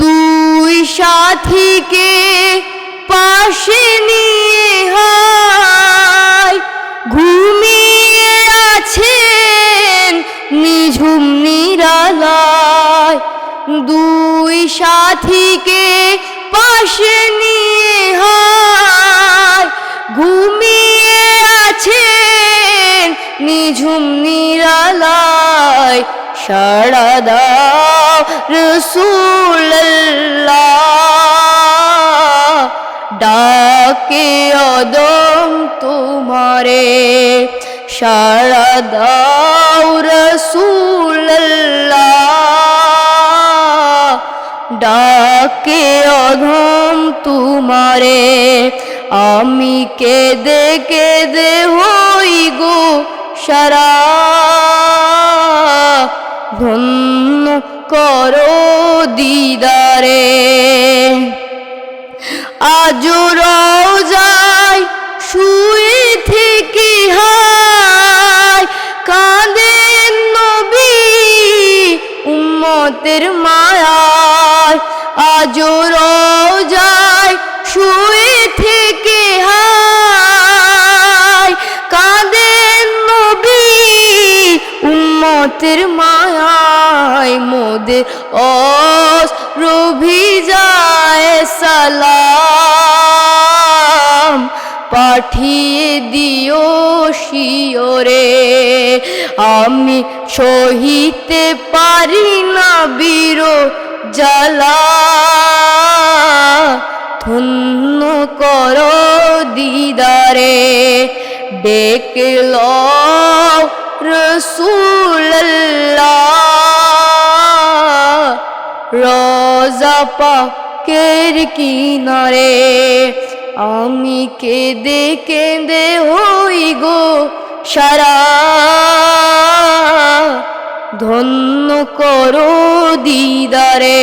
দুই সাথীকে পাশে নিয়ে হায়, ঘুমিয়ে আছেন নিঝুম নিরালায়। দুই সাথীকে পাশে নিয়ে হায়, ঘুমিয়ে আছেন নিঝুম নিরালায়। সাড়া দাও ডাকে অদম তোমারে দাও রসুল্লাহ ডাকে অধম তোমারে আমি কেঁদে কেঁদে হই গো সারা উম্মতের মায়ায় আজ যায় শুয়ে থেকে হায়। কাঁদেন নবী উম্মতের মায়ায়, মোদের অস রভি যায় সালাম। পাঠিয়ে দিও শিওরে আমি সহিতে পারি না বীর জ্বালা। ধন্য কর দিদারে ডেকল রসুল্লাহ রোজা পাকের কিনারে, আমি কেঁদে কেঁদে হই গো সারা ধন্য করো দিদারে।